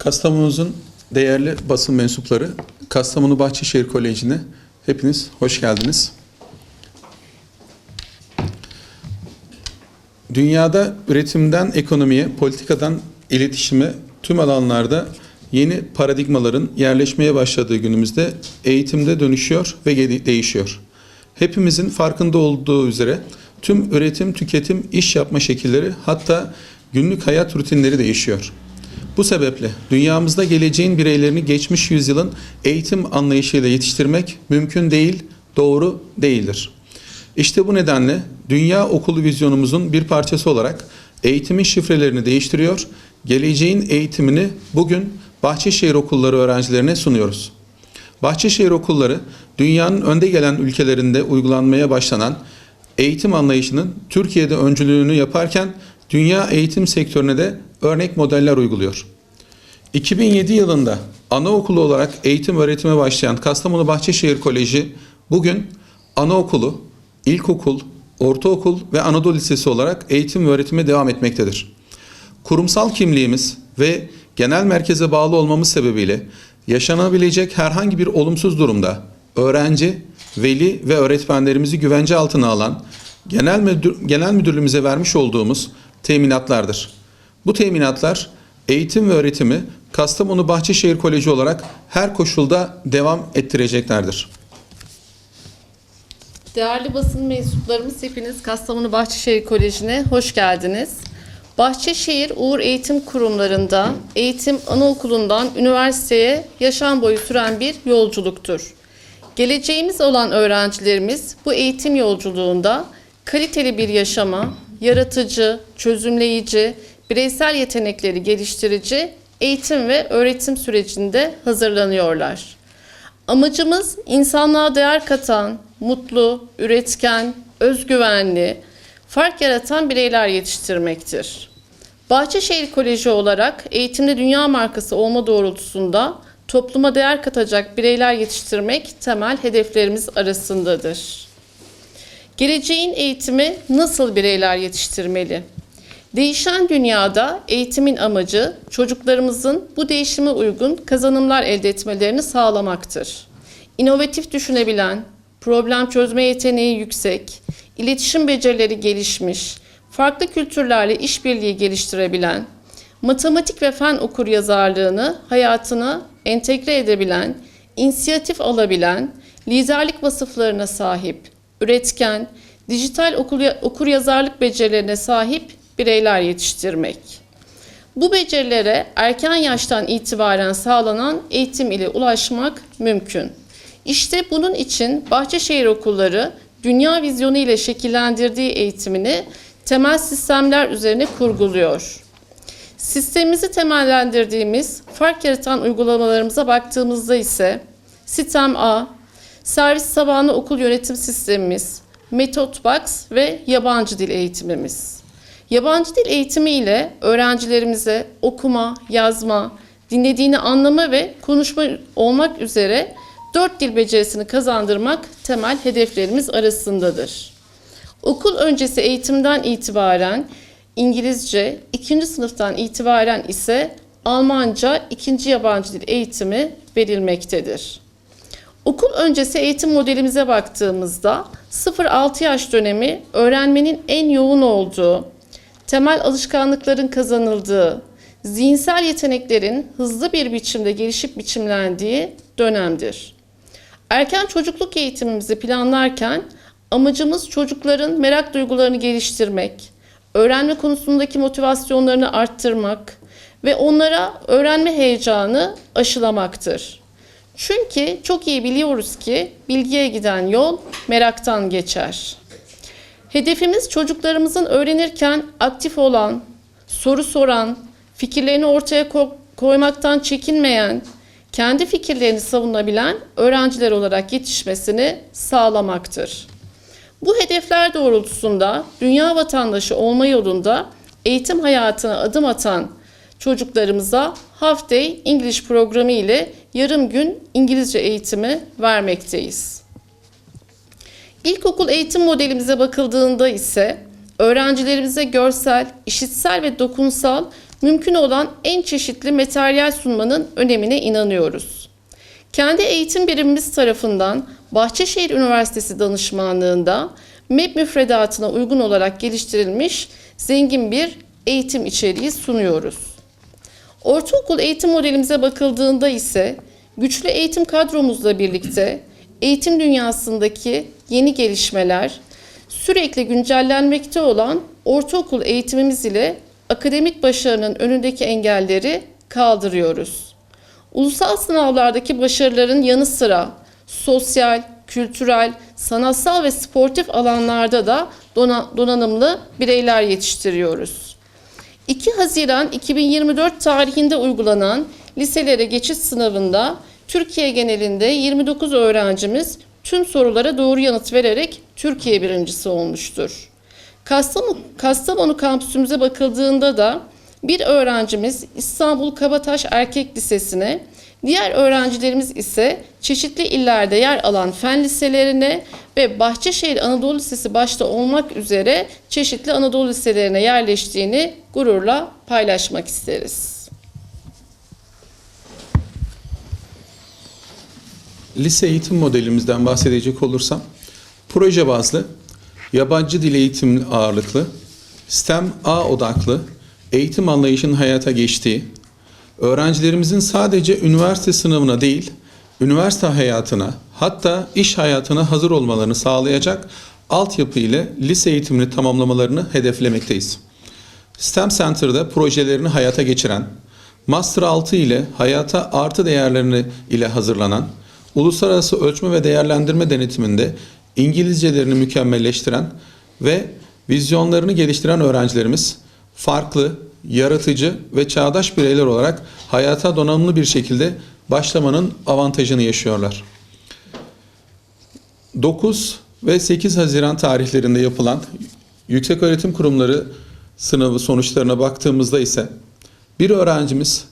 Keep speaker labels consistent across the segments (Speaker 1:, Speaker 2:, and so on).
Speaker 1: Kastamonu'muzun değerli basın mensupları, Kastamonu Bahçeşehir Koleji'ne hepiniz hoş geldiniz. Dünyada üretimden ekonomiye, politikadan iletişime tüm alanlarda yeni paradigmaların yerleşmeye başladığı günümüzde eğitimde dönüşüyor ve değişiyor. Hepimizin farkında olduğu üzere tüm üretim, tüketim, iş yapma şekilleri hatta günlük hayat rutinleri değişiyor. Bu sebeple dünyamızda geleceğin bireylerini geçmiş yüzyılın eğitim anlayışıyla yetiştirmek mümkün değil, doğru değildir. İşte bu nedenle Dünya Okulu vizyonumuzun bir parçası olarak eğitimin şifrelerini değiştiriyor, geleceğin eğitimini bugün Bahçeşehir okulları öğrencilerine sunuyoruz. Bahçeşehir okulları dünyanın önde gelen ülkelerinde uygulanmaya başlanan eğitim anlayışının Türkiye'de öncülüğünü yaparken dünya eğitim sektörüne de örnek modeller uyguluyor. 2007 yılında anaokulu olarak eğitim öğretime başlayan Kastamonu Bahçeşehir Koleji bugün anaokulu, ilkokul, ortaokul ve Anadolu Lisesi olarak eğitim ve öğretime devam etmektedir. Kurumsal kimliğimiz ve genel merkeze bağlı olmamız sebebiyle yaşanabilecek herhangi bir olumsuz durumda öğrenci, veli ve öğretmenlerimizi güvence altına alan genel, müdür, genel müdürlüğümüze vermiş olduğumuz teminatlardır. Bu teminatlar eğitim ve öğretimi Kastamonu Bahçeşehir Koleji olarak her koşulda devam ettireceklerdir.
Speaker 2: Değerli basın mensuplarımız hepiniz Kastamonu Bahçeşehir Koleji'ne hoş geldiniz. Bahçeşehir Uğur Eğitim Kurumlarında eğitim anaokulundan üniversiteye yaşam boyu süren bir yolculuktur. Geleceğimiz olan öğrencilerimiz bu eğitim yolculuğunda kaliteli bir yaşama, yaratıcı, çözümleyici, bireysel yetenekleri geliştirici eğitim ve öğretim sürecinde hazırlanıyorlar. Amacımız insanlığa değer katan, mutlu, üretken, özgüvenli, fark yaratan bireyler yetiştirmektir. Bahçeşehir Koleji olarak eğitimde dünya markası olma doğrultusunda topluma değer katacak bireyler yetiştirmek temel hedeflerimiz arasındadır. Geleceğin eğitimi nasıl bireyler yetiştirmeli? Değişen dünyada eğitimin amacı çocuklarımızın bu değişime uygun kazanımlar elde etmelerini sağlamaktır. İnovatif düşünebilen, problem çözme yeteneği yüksek, iletişim becerileri gelişmiş, farklı kültürlerle işbirliği geliştirebilen, matematik ve fen okuryazarlığını hayatına entegre edebilen, inisiyatif alabilen, liderlik vasıflarına sahip, üretken, dijital okur- okuryazarlık becerilerine sahip bireyler yetiştirmek. Bu becerilere erken yaştan itibaren sağlanan eğitim ile ulaşmak mümkün. İşte bunun için Bahçeşehir okulları dünya vizyonu ile şekillendirdiği eğitimini temel sistemler üzerine kurguluyor. Sistemimizi temellendirdiğimiz fark yaratan uygulamalarımıza baktığımızda ise Sistem A, servis tabanlı okul yönetim sistemimiz, Metot Box ve yabancı dil eğitimimiz. Yabancı dil eğitimi ile öğrencilerimize okuma, yazma, dinlediğini anlama ve konuşma olmak üzere dört dil becerisini kazandırmak temel hedeflerimiz arasındadır. Okul öncesi eğitimden itibaren İngilizce, ikinci sınıftan itibaren ise Almanca ikinci yabancı dil eğitimi verilmektedir. Okul öncesi eğitim modelimize baktığımızda 0-6 yaş dönemi öğrenmenin en yoğun olduğu, temel alışkanlıkların kazanıldığı, zihinsel yeteneklerin hızlı bir biçimde gelişip biçimlendiği dönemdir. Erken çocukluk eğitimimizi planlarken amacımız çocukların merak duygularını geliştirmek, öğrenme konusundaki motivasyonlarını arttırmak ve onlara öğrenme heyecanı aşılamaktır. Çünkü çok iyi biliyoruz ki bilgiye giden yol meraktan geçer. Hedefimiz çocuklarımızın öğrenirken aktif olan, soru soran, fikirlerini ortaya ko- koymaktan çekinmeyen, kendi fikirlerini savunabilen öğrenciler olarak yetişmesini sağlamaktır. Bu hedefler doğrultusunda dünya vatandaşı olma yolunda eğitim hayatına adım atan çocuklarımıza Half Day English programı ile yarım gün İngilizce eğitimi vermekteyiz. İlkokul eğitim modelimize bakıldığında ise öğrencilerimize görsel, işitsel ve dokunsal mümkün olan en çeşitli materyal sunmanın önemine inanıyoruz. Kendi eğitim birimimiz tarafından Bahçeşehir Üniversitesi danışmanlığında MEP müfredatına uygun olarak geliştirilmiş zengin bir eğitim içeriği sunuyoruz. Ortaokul eğitim modelimize bakıldığında ise güçlü eğitim kadromuzla birlikte eğitim dünyasındaki yeni gelişmeler, sürekli güncellenmekte olan ortaokul eğitimimiz ile akademik başarının önündeki engelleri kaldırıyoruz. Ulusal sınavlardaki başarıların yanı sıra sosyal, kültürel, sanatsal ve sportif alanlarda da dona- donanımlı bireyler yetiştiriyoruz. 2 Haziran 2024 tarihinde uygulanan liselere geçiş sınavında Türkiye genelinde 29 öğrencimiz tüm sorulara doğru yanıt vererek Türkiye birincisi olmuştur. Kastamonu, kampüsümüze bakıldığında da bir öğrencimiz İstanbul Kabataş Erkek Lisesi'ne, diğer öğrencilerimiz ise çeşitli illerde yer alan fen liselerine ve Bahçeşehir Anadolu Lisesi başta olmak üzere çeşitli Anadolu liselerine yerleştiğini gururla paylaşmak isteriz.
Speaker 1: Lise eğitim modelimizden bahsedecek olursam, proje bazlı, yabancı dil eğitim ağırlıklı, STEM A odaklı, eğitim anlayışının hayata geçtiği, öğrencilerimizin sadece üniversite sınavına değil, üniversite hayatına, hatta iş hayatına hazır olmalarını sağlayacak altyapı ile lise eğitimini tamamlamalarını hedeflemekteyiz. STEM Center'da projelerini hayata geçiren, Master 6 ile hayata artı değerlerini ile hazırlanan, uluslararası ölçme ve değerlendirme denetiminde İngilizcelerini mükemmelleştiren ve vizyonlarını geliştiren öğrencilerimiz farklı, yaratıcı ve çağdaş bireyler olarak hayata donanımlı bir şekilde başlamanın avantajını yaşıyorlar. 9 ve 8 Haziran tarihlerinde yapılan Yükseköğretim Kurumları sınavı sonuçlarına baktığımızda ise bir öğrencimiz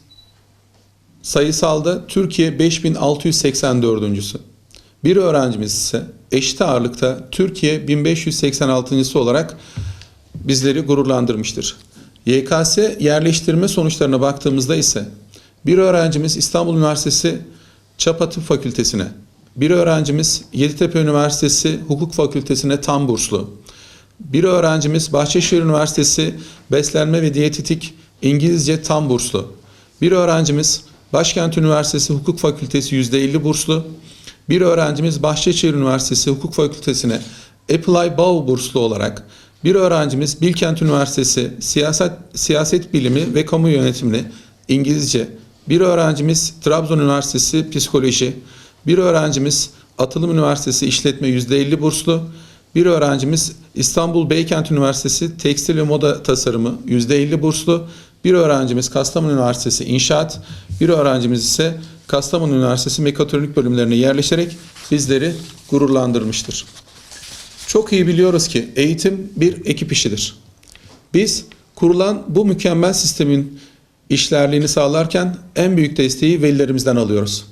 Speaker 1: sayısalda Türkiye 5684. Bir öğrencimiz ise eşit ağırlıkta Türkiye 1586. olarak bizleri gururlandırmıştır. YKS yerleştirme sonuçlarına baktığımızda ise bir öğrencimiz İstanbul Üniversitesi Çapa Tıp Fakültesine, bir öğrencimiz Yeditepe Üniversitesi Hukuk Fakültesine tam burslu, bir öğrencimiz Bahçeşehir Üniversitesi Beslenme ve Diyetetik İngilizce tam burslu, bir öğrencimiz Başkent Üniversitesi Hukuk Fakültesi %50 burslu, bir öğrencimiz Bahçeşehir Üniversitesi Hukuk Fakültesine Apply Bow burslu olarak, bir öğrencimiz Bilkent Üniversitesi Siyaset, Siyaset Bilimi ve Kamu Yönetimi İngilizce, bir öğrencimiz Trabzon Üniversitesi Psikoloji, bir öğrencimiz Atılım Üniversitesi İşletme %50 burslu, bir öğrencimiz İstanbul Beykent Üniversitesi Tekstil ve Moda Tasarımı %50 burslu, bir öğrencimiz Kastamonu Üniversitesi İnşaat, bir öğrencimiz ise Kastamonu Üniversitesi Mekatronik bölümlerine yerleşerek bizleri gururlandırmıştır. Çok iyi biliyoruz ki eğitim bir ekip işidir. Biz kurulan bu mükemmel sistemin işlerliğini sağlarken en büyük desteği velilerimizden alıyoruz.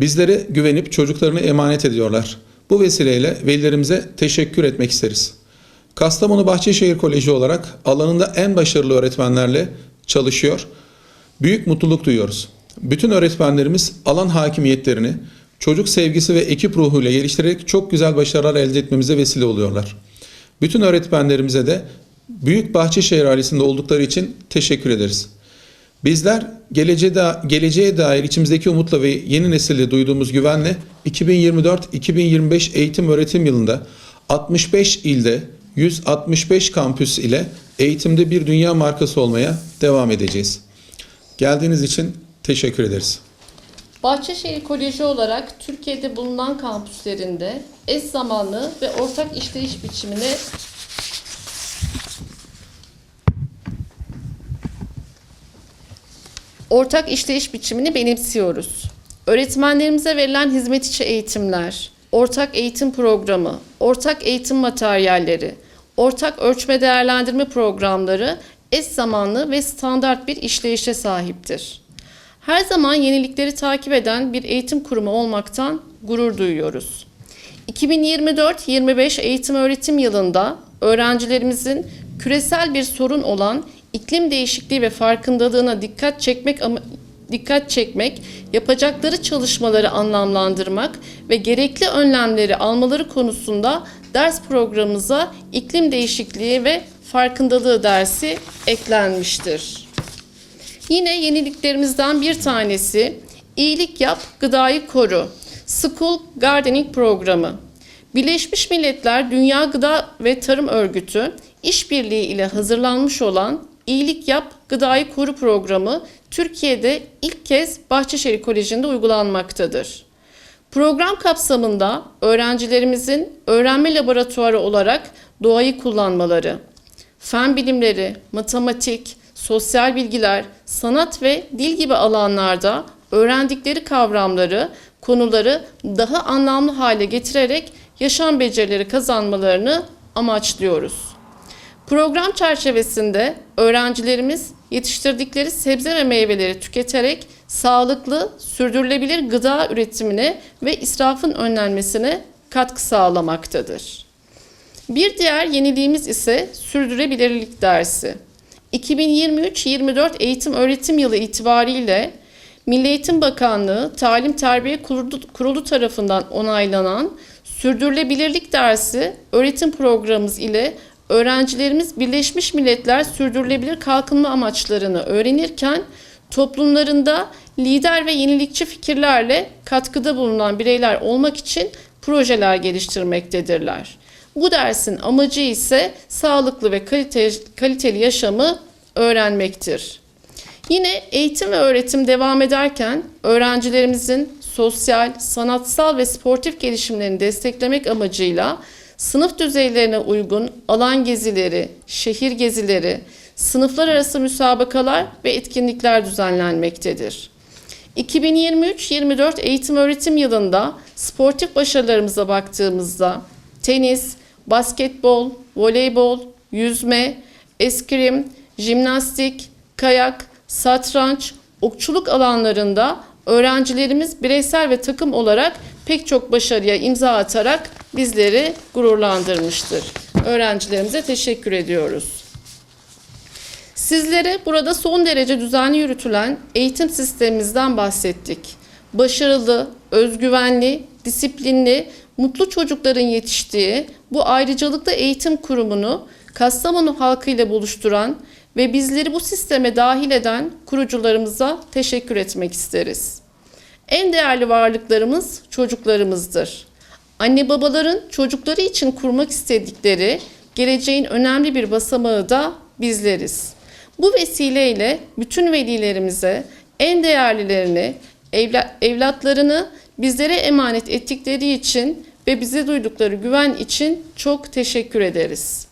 Speaker 1: Bizlere güvenip çocuklarını emanet ediyorlar. Bu vesileyle velilerimize teşekkür etmek isteriz. Kastamonu Bahçeşehir Koleji olarak alanında en başarılı öğretmenlerle çalışıyor. Büyük mutluluk duyuyoruz. Bütün öğretmenlerimiz alan hakimiyetlerini çocuk sevgisi ve ekip ruhuyla geliştirerek çok güzel başarılar elde etmemize vesile oluyorlar. Bütün öğretmenlerimize de Büyük Bahçeşehir ailesinde oldukları için teşekkür ederiz. Bizler geleceğe, da, geleceğe dair içimizdeki umutla ve yeni nesilde duyduğumuz güvenle 2024-2025 eğitim öğretim yılında 65 ilde 165 kampüs ile eğitimde bir dünya markası olmaya devam edeceğiz. Geldiğiniz için teşekkür ederiz.
Speaker 2: Bahçeşehir Koleji olarak Türkiye'de bulunan kampüslerinde eş zamanlı ve ortak işleyiş biçimine ortak işleyiş biçimini benimsiyoruz. Öğretmenlerimize verilen hizmet içi eğitimler, ortak eğitim programı, ortak eğitim materyalleri, ortak ölçme değerlendirme programları eş zamanlı ve standart bir işleyişe sahiptir. Her zaman yenilikleri takip eden bir eğitim kurumu olmaktan gurur duyuyoruz. 2024-25 eğitim öğretim yılında öğrencilerimizin küresel bir sorun olan iklim değişikliği ve farkındalığına dikkat çekmek dikkat çekmek, yapacakları çalışmaları anlamlandırmak ve gerekli önlemleri almaları konusunda ders programımıza iklim değişikliği ve farkındalığı dersi eklenmiştir. Yine yeniliklerimizden bir tanesi iyilik yap, gıdayı koru. School Gardening programı. Birleşmiş Milletler Dünya Gıda ve Tarım Örgütü işbirliği ile hazırlanmış olan İyilik Yap, Gıdayı Koru programı Türkiye'de ilk kez Bahçeşehir Koleji'nde uygulanmaktadır. Program kapsamında öğrencilerimizin öğrenme laboratuvarı olarak doğayı kullanmaları, fen bilimleri, matematik, sosyal bilgiler, sanat ve dil gibi alanlarda öğrendikleri kavramları, konuları daha anlamlı hale getirerek yaşam becerileri kazanmalarını amaçlıyoruz. Program çerçevesinde öğrencilerimiz yetiştirdikleri sebze ve meyveleri tüketerek sağlıklı, sürdürülebilir gıda üretimine ve israfın önlenmesine katkı sağlamaktadır. Bir diğer yeniliğimiz ise sürdürülebilirlik dersi. 2023-24 eğitim öğretim yılı itibariyle Milli Eğitim Bakanlığı Talim Terbiye Kurulu, Kurulu tarafından onaylanan sürdürülebilirlik dersi öğretim programımız ile öğrencilerimiz Birleşmiş Milletler Sürdürülebilir Kalkınma Amaçlarını öğrenirken toplumlarında lider ve yenilikçi fikirlerle katkıda bulunan bireyler olmak için projeler geliştirmektedirler. Bu dersin amacı ise sağlıklı ve kalite, kaliteli yaşamı öğrenmektir. Yine eğitim ve öğretim devam ederken öğrencilerimizin sosyal, sanatsal ve sportif gelişimlerini desteklemek amacıyla sınıf düzeylerine uygun alan gezileri, şehir gezileri, sınıflar arası müsabakalar ve etkinlikler düzenlenmektedir. 2023-24 eğitim öğretim yılında sportif başarılarımıza baktığımızda tenis, basketbol, voleybol, yüzme, eskrim, jimnastik, kayak, satranç, okçuluk alanlarında öğrencilerimiz bireysel ve takım olarak pek çok başarıya imza atarak bizleri gururlandırmıştır. Öğrencilerimize teşekkür ediyoruz. Sizlere burada son derece düzenli yürütülen eğitim sistemimizden bahsettik. Başarılı, özgüvenli, disiplinli, mutlu çocukların yetiştiği bu ayrıcalıklı eğitim kurumunu Kastamonu halkıyla buluşturan ve bizleri bu sisteme dahil eden kurucularımıza teşekkür etmek isteriz. En değerli varlıklarımız çocuklarımızdır. Anne babaların çocukları için kurmak istedikleri geleceğin önemli bir basamağı da bizleriz. Bu vesileyle bütün velilerimize en değerlilerini, evlatlarını bizlere emanet ettikleri için ve bize duydukları güven için çok teşekkür ederiz.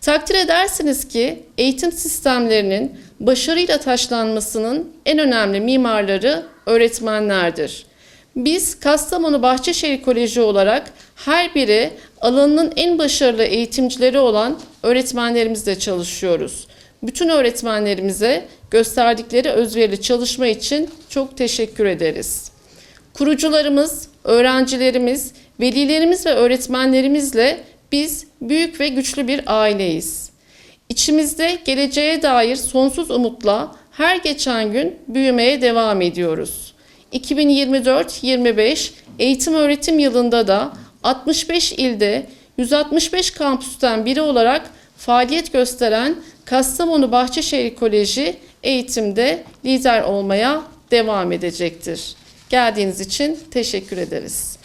Speaker 2: Takdir edersiniz ki eğitim sistemlerinin başarıyla taşlanmasının en önemli mimarları öğretmenlerdir. Biz Kastamonu Bahçeşehir Koleji olarak her biri alanının en başarılı eğitimcileri olan öğretmenlerimizle çalışıyoruz. Bütün öğretmenlerimize gösterdikleri özverili çalışma için çok teşekkür ederiz. Kurucularımız, öğrencilerimiz, velilerimiz ve öğretmenlerimizle biz büyük ve güçlü bir aileyiz. İçimizde geleceğe dair sonsuz umutla her geçen gün büyümeye devam ediyoruz. 2024-25 eğitim öğretim yılında da 65 ilde 165 kampüsten biri olarak faaliyet gösteren Kastamonu Bahçeşehir Koleji eğitimde lider olmaya devam edecektir. Geldiğiniz için teşekkür ederiz.